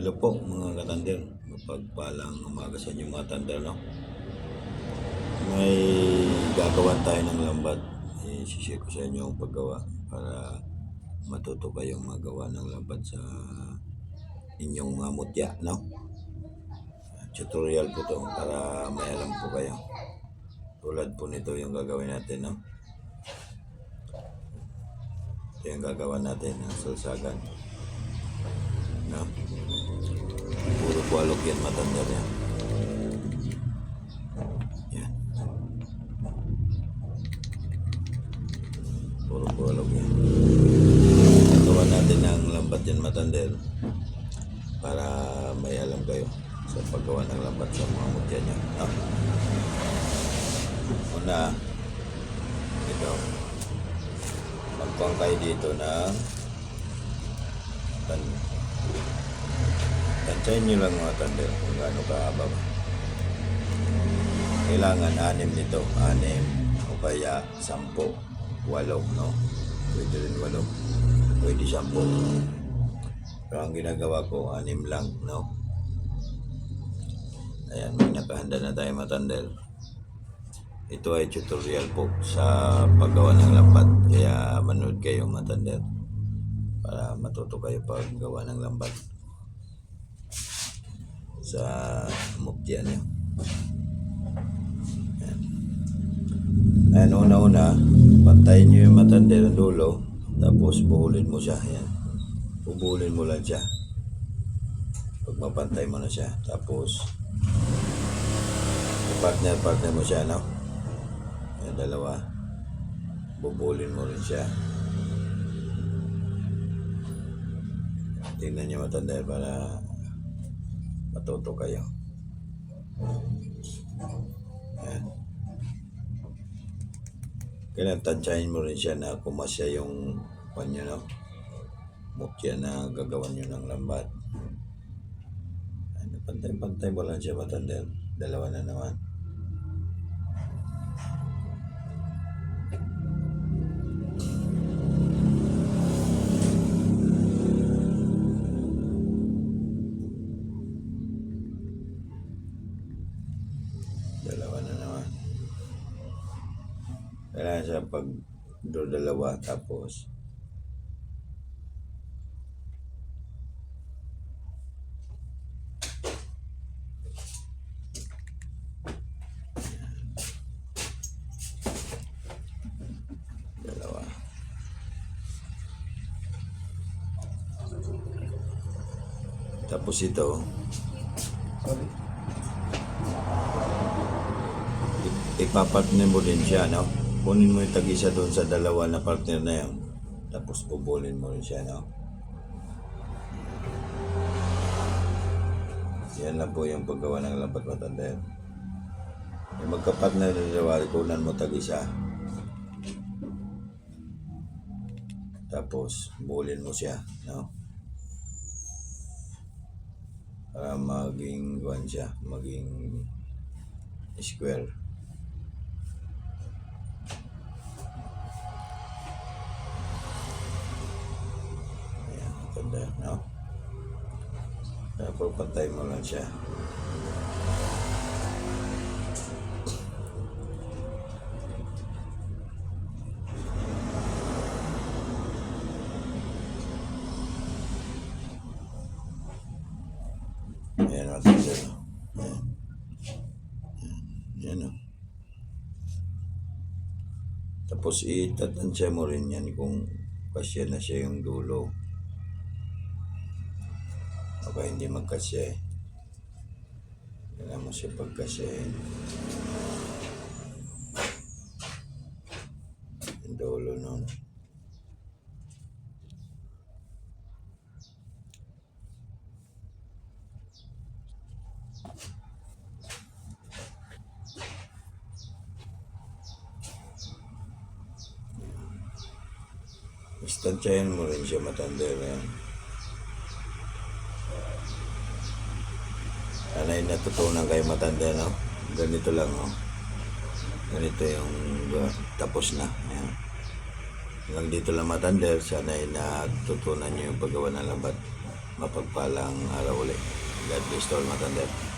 Hello po mga katander. Mapagpalang umaga sa inyo mga tander, no? May gagawan tayo ng lambat. I-share ko sa inyo ang paggawa para matuto kayong magawa ng lambat sa inyong mga mutya, no? Tutorial po to para may alam po kayo. Tulad po nito yung gagawin natin, no? Ito yung gagawa natin ng salsagan. No? Puro buwalog yan matanda niya. Yan. Puro buwalog yan. Gagawa natin ng lambat yan matandel para may alam kayo sa paggawa ng lambat sa mga mutya niya. No? Una, ito. Magpang kayo dito ng tan Tansyahin nyo lang mga tandem kung gaano kahaba ba. Kailangan anim nito. Anim o kaya sampo. Walo, no? Pwede rin walo. Pwede sampo. Pero ang ginagawa ko, anim lang, no? Ayan, may nakahanda na tayo matandel. Ito ay tutorial po sa paggawa ng lambat. Kaya manood kayo matandel para matuto kayo paggawa ng lambat sa mukya niyo. Ayan. Ayan, una-una, pantayin niyo yung matanda ng dulo, tapos buhulin mo siya. Ayan. Bubuhulin mo lang siya. Pag mapantay mo na siya, tapos partner-partner mo siya, no? Ayan, dalawa. Bubuhulin mo rin siya. Tingnan niyo matanda para matuto kayo. Ayan. Kailangan tansyahin mo rin siya na kumasya yung panyo, no? Mukya na gagawan nyo ng lambat. Ano, pantay-pantay lang siya matanda. Dalawa na naman. Kailangan siya pag do dalawa tapos. Tapos ito, ipapartner mo din siya, no? Kunin mo yung tag-isa doon sa dalawa na partner na yun. Tapos pubulin mo rin siya, no? Yan lang po yung paggawa ng lambat matanda yun. Yung magkapartner na dalawa, kunan mo tag-isa. Tapos, bulin mo siya, no? Para maging, guwan siya, maging square. Maganda, no? Kaya pagpantay mo lang siya. Ayan, maganda, no? Ayan. Ayan, no? Tapos itatansya mo rin yan kung kasya na siya yung dulo. Baka hindi magkasya eh. Kailangan mo siya pagkasya eh. Yung dulo nun. Istansyahin mo rin siya matanda rin. Anay natutunan kayo matanda, no? Ganito lang, oh. Ganito yung uh, tapos na. Ayan. Hanggang dito lang matanda. Sana ay natutunan nyo yung paggawa ng lambat. mapagpalang araw ulit. God bless to all, Matandem.